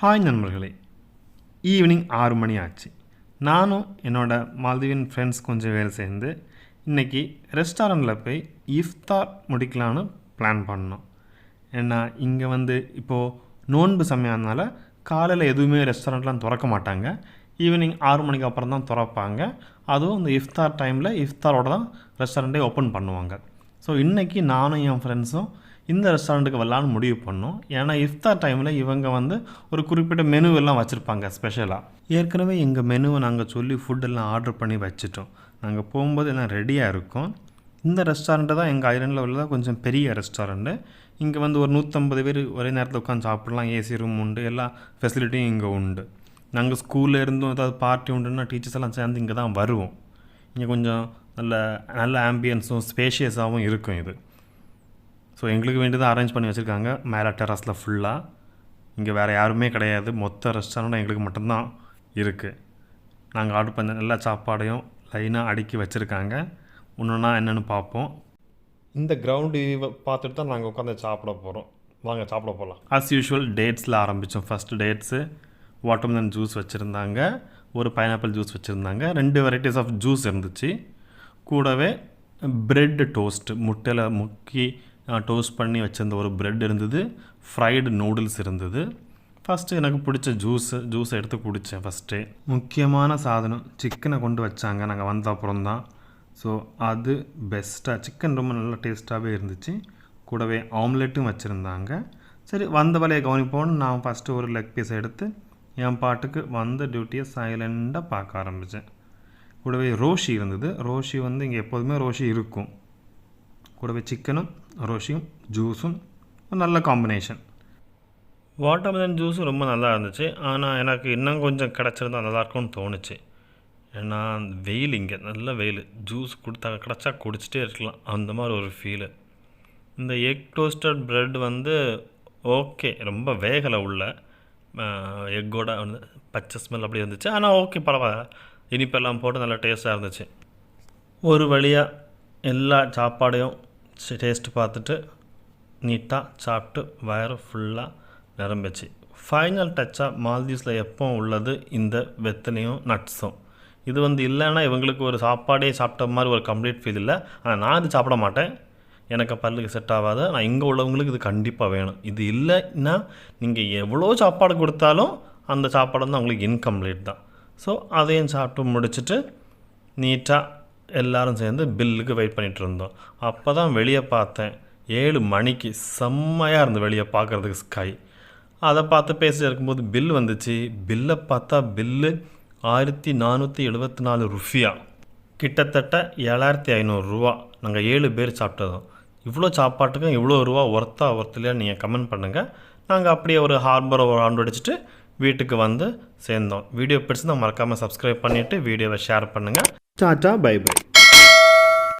Hi நண்பர்களே. Evening ஆறு மணி ஆச்சு. நானும் என்னோட மால்தீவின் ஃப்ரெண்ட்ஸ் கொஞ்சம் வேலை சேர்ந்து இன்றைக்கி ரெஸ்டாரண்ட்டில் போய் இஃப்தார் முடிக்கலான்னு பிளான் பண்ணோம். ஏன்னா இங்கே வந்து இப்போது நோன்பு சமயம்னால காலையில் எதுவுமே ரெஸ்டாரண்ட்லாம் திறக்க மாட்டாங்க. ஈவினிங் ஆறு மணிக்கு அப்புறம் தான் திறப்பாங்க. அதுவும் இந்த இஃப்தார் டைமில் இஃப்தாரோட தான் ரெஸ்டாரண்ட்டே ஓப்பன் பண்ணுவாங்க. ஸோ இன்றைக்கி நானும் என் ஃப்ரெண்ட்ஸும் இந்த ரெஸ்டாரண்ட்டுக்கு வரலான்னு முடிவு பண்ணோம். ஏன்னா இஃப்தார் டைமில் இவங்க வந்து ஒரு குறிப்பிட்ட மெனுவெல்லாம் வச்சுருப்பாங்க ஸ்பெஷலாக ஏற்கனவே எங்கள் மெனுவை நாங்கள் சொல்லி ஃபுட்டெல்லாம் ஆர்டர் பண்ணி வச்சுட்டோம். நாங்கள் போகும்போது எல்லாம் ரெடியாக இருக்கும். இந்த ரெஸ்டாரண்ட்டு தான் எங்கள் ஐரனில் உள்ளதா கொஞ்சம் பெரிய ரெஸ்டாரண்ட்டு இங்கே வந்து ஒரு நூற்றம்பது பேர் ஒரே நேரத்தில் உட்காந்து சாப்பிடலாம். ஏசி ரூம் உண்டு எல்லா ஃபெசிலிட்டியும் இங்கே உண்டு. நாங்கள் ஸ்கூலில் இருந்தும் ஏதாவது பார்ட்டி உண்டுன்னா டீச்சர்ஸ் எல்லாம் சேர்ந்து இங்கே தான் வருவோம். இங்கே கொஞ்சம் நல்ல நல்ல ஆம்பியன்ஸும் ஸ்பேஷியஸாகவும் இருக்கும் இது. ஸோ எங்களுக்கு வேண்டியதாக அரேஞ்ச் பண்ணி வச்சுருக்காங்க. மேலே டெரஸில் ஃபுல்லாக இங்கே வேறு யாருமே கிடையாது. மொத்த ரெஸ்டாரண்ட்டும் எங்களுக்கு மட்டும்தான் இருக்குது நாங்கள் ஆர்டர் பண்ண எல்லா சாப்பாடையும் லைனாக அடுக்கி வச்சுருக்காங்க. ஒன்றுனா என்னென்னு பார்ப்போம். இந்த கிரவுண்டு பார்த்துட்டு தான் நாங்கள் உட்காந்து சாப்பிட போகிறோம் வாங்க சாப்பிட போகலாம் ஆஸ் யூஷுவல் டேட்ஸில் ஆரம்பித்தோம் ஃபஸ்ட்டு டேட்ஸு வாட்டர்மெலன் ஜூஸ் வச்சுருந்தாங்க. ஒரு பைனாப்பிள் ஜூஸ் வச்சுருந்தாங்க. ரெண்டு வெரைட்டிஸ் ஆஃப் ஜூஸ் இருந்துச்சு. கூடவே பிரெட் டோஸ்ட் முட்டையில் முக்கி டோஸ்ட் பண்ணி வச்சிருந்த ஒரு பிரெட் இருந்தது ஃப்ரைடு நூடுல்ஸ் இருந்தது. ஃபஸ்ட்டு எனக்கு பிடிச்ச ஜூஸு ஜூஸை எடுத்து குடித்தேன் ஃபஸ்ட்டு முக்கியமான சாதனம் சிக்கனை கொண்டு வச்சாங்க. நாங்கள் வந்த அப்புறம் தான் ஸோ அது பெஸ்ட்டாக சிக்கன் ரொம்ப நல்லா டேஸ்ட்டாகவே இருந்துச்சு. கூடவே ஆம்லெட்டும் வச்சுருந்தாங்க. சரி வந்த வேலையை கவனிப்போன்னு நான் ஃபஸ்ட்டு ஒரு லெக் பீஸ் எடுத்து என் பாட்டுக்கு வந்த டியூட்டியை சைலண்ட்டாக பார்க்க ஆரம்பித்தேன் கூடவே ரோஷி இருந்தது. ரோஷி வந்து இங்கே எப்போதுமே ரோஷி இருக்கும். கூடவே சிக்கனும் ரோஷியும் ஜூஸும் நல்ல காம்பினேஷன் வாட்டர்மெலன் ஜூஸும் ரொம்ப நல்லா இருந்துச்சு. ஆனால் எனக்கு இன்னும் கொஞ்சம் கிடச்சிருந்தா நல்லாயிருக்கும்னு தோணுச்சு. ஏன்னா வெயில் இங்கே நல்ல வெயில். ஜூஸ் கொடுத்தா கிடச்சா குடிச்சிட்டே இருக்கலாம். அந்த மாதிரி ஒரு ஃபீலு இந்த எக் டோஸ்டட் ப்ரெட் வந்து ஓகே ரொம்ப வேகலை உள்ள. எக்கோட வந்து பச்சை ஸ்மெல் அப்படி இருந்துச்சு. ஆனால் ஓகே பரவாயில்ல. இனிப்பெல்லாம் போட்டு நல்லா டேஸ்ட்டாக இருந்துச்சு. ஒரு வழியாக எல்லா சாப்பாடையும் டேஸ்ட்டு பார்த்துட்டு நீட்டாக சாப்பிட்டு வயறு ஃபுல்லாக நிரம்பிச்சு ஃபைனல் டச்சாக மால்தீவ்ஸில் எப்போ உள்ளது இந்த வெத்தனையும் நட்ஸும் இது வந்து இல்லைன்னா இவங்களுக்கு ஒரு சாப்பாடே சாப்பிட்ட மாதிரி ஒரு கம்ப்ளீட் ஃபீல் இல்லை. ஆனால் நான் இது சாப்பிட மாட்டேன். எனக்கு பல்லுக்கு செட் ஆகாது. ஆனால் இங்கே உள்ளவங்களுக்கு இது கண்டிப்பாக வேணும். இது இல்லைன்னா நீங்கள் எவ்வளோ சாப்பாடு கொடுத்தாலும் அந்த சாப்பாடு வந்து அவங்களுக்கு இன்கம்ப்ளீட் தான். ஸோ அதையும் சாப்பிட்டு முடிச்சுட்டு நீட்டாக எல்லாரும் சேர்ந்து பில்லுக்கு வெயிட் பண்ணிகிட்டு இருந்தோம் அப்போ தான் வெளியே பார்த்தேன் ஏழு மணிக்கு செம்மையாக இருந்து வெளியே பார்க்குறதுக்கு ஸ்கை அதை பார்த்து பேசிட்டு இருக்கும்போது பில் வந்துச்சு. பில்லை பார்த்தா பில்லு ஆயிரத்தி நானூற்றி எழுபத்தி நாலு ருஃபியா. கிட்டத்தட்ட ஏழாயிரத்தி ஐநூறுரூவா நாங்கள் ஏழு பேர் சாப்பிட்டதும். இவ்வளோ சாப்பாட்டுக்கும் இவ்வளோ ரூபா ஒர்த்தா ஒர்த்துலையா நீங்கள் கமெண்ட் பண்ணுங்கள் நாங்கள் அப்படியே ஒரு ஹார்பரை ஒரு ஆண்டு அடிச்சுட்டு வீட்டுக்கு வந்து சேர்ந்தோம். வீடியோ பிடிச்சி தான் மறக்காமல் சப்ஸ்கிரைப் பண்ணிவிட்டு வீடியோவை ஷேர் பண்ணுங்கள் Start up bye.